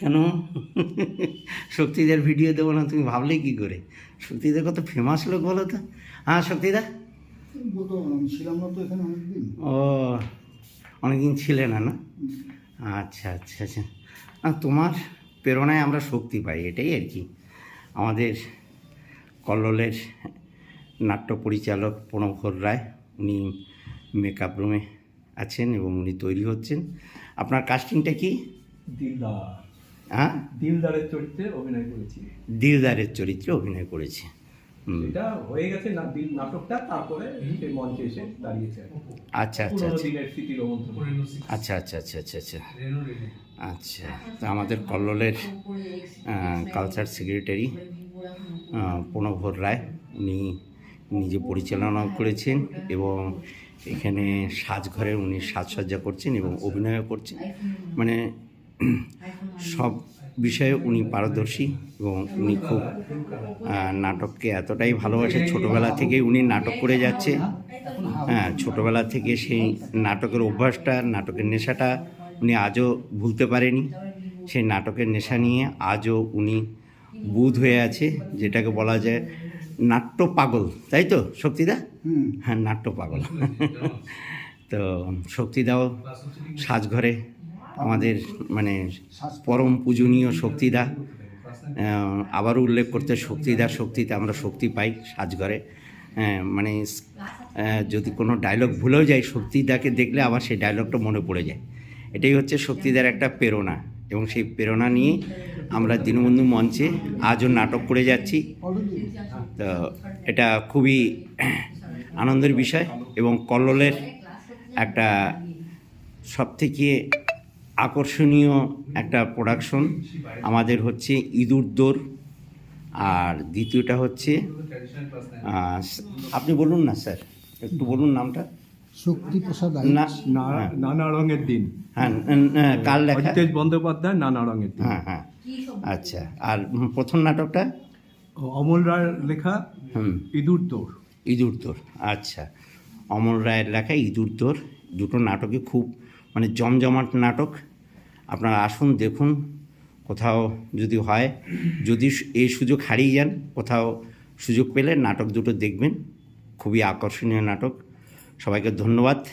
কেন? শক্তিদের ভিডিও দেবো না তুমি ভাবলে কি করে? শক্তিদা কত ফেমাস লোক বলো তো। হ্যাঁ শক্তিদা? ও অনেকদিন। ছিলে না না? আচ্ছা আচ্ছা আচ্ছা। আর তোমার প্রেরণায় আমরা শক্তি পাই এটাই আর কি। আমাদের কল্লোলের নাট্য পরিচালক প্রণবঘর রায় উনি মেকআপ রুমে আছেন এবং উনি তৈরি হচ্ছেন। আপনার কাস্টিংটা কি? দিলদার। হ্যাঁ? দিলদারের চরিত্রে অভিনয় করেছি। দিলদারের চরিত্রে অভিনয় করেছে। এটা হয়ে গেছে না দিল নাটকটা তারপরে সে মঞ্চে এসে দাঁড়িয়েছে আচ্ছা আচ্ছা আচ্ছা। রোমন্থন। আচ্ছা আচ্ছা আচ্ছা আচ্ছা আচ্ছা। আচ্ছা তো আমাদের কল্লোলের কালচার সেক্রেটারি প্রণভর রায় উনি নিজে পরিচালনা করেছেন এবং এখানে সাজঘরে উনি সাজসজ্জা করছেন এবং অভিনয়ও করছেন। মানে সব বিষয়ে উনি পারদর্শী এবং উনি খুব নাটককে এতটাই ভালোবাসে। ছোটোবেলা থেকে উনি নাটক করে যাচ্ছে। হ্যাঁ ছোটোবেলা থেকে সেই নাটকের অভ্যাসটা, নাটকের নেশাটা উনি আজও ভুলতে পারেনি। সেই নাটকের নেশা নিয়ে আজও উনি বুধ হয়ে আছে যেটাকে বলা যায় নাট্য পাগল তাই তো শক্তিদা? হ্যাঁ নাট্য পাগল তো শক্তিদাও সাজঘরে আমাদের মানে পরম পূজনীয় শক্তিদা। আবারও উল্লেখ করতে শক্তিদার শক্তিতে আমরা শক্তি পাই সাজঘরে। হ্যাঁ, মানে যদি কোনো ডায়লগ ভুলেও যায় শক্তিদাকে দেখলে আবার সেই ডায়লগটা মনে পড়ে যায়। এটাই হচ্ছে শক্তিদার একটা প্রেরণা। এবং সেই প্রেরণা নিয়ে আমরা দীনবন্ধু মঞ্চে আজও নাটক করে যাচ্ছি। তো এটা খুবই আনন্দের বিষয় এবং কল্লোলের একটা সবথেকে আকর্ষণীয় একটা প্রোডাকশন আমাদের হচ্ছে ইঁদুর দৌড়। আর দ্বিতীয়টা হচ্ছে আপনি বলুন না, স্যার। একটু বলুন নামটা। শক্তি না না- হ্যাঁ, নানা রঙের দিন। হ্যাঁ লেখা। অজিতেশ বন্দ্যোপাধ্যায় নানা রঙের দিন। হ্যাঁ হ্যাঁ। আচ্ছা আর প্রথম নাটকটা? অমল রায়ের লেখা হুম। ইঁদুর দৌড় ইঁদুর দৌড় আচ্ছা। অমল রায়ের লেখা ইঁদুর দৌড় দুটো নাটকে খুব মানে জমজমাট নাটক। আপনারা আসুন দেখুন কোথাও যদি হয় যদি এই সুযোগ হারিয়ে যান কোথাও সুযোগ পেলে নাটক দুটো দেখবেন। খুবই আকর্ষণীয় নাটক। সবাইকে ধন্যবাদ।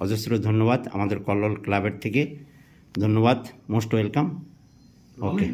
অজস্র ধন্যবাদ আমাদের কল্লোল ক্লাবের থেকে। ধন্যবাদ মোস্ট ওয়েলকাম। ওকে।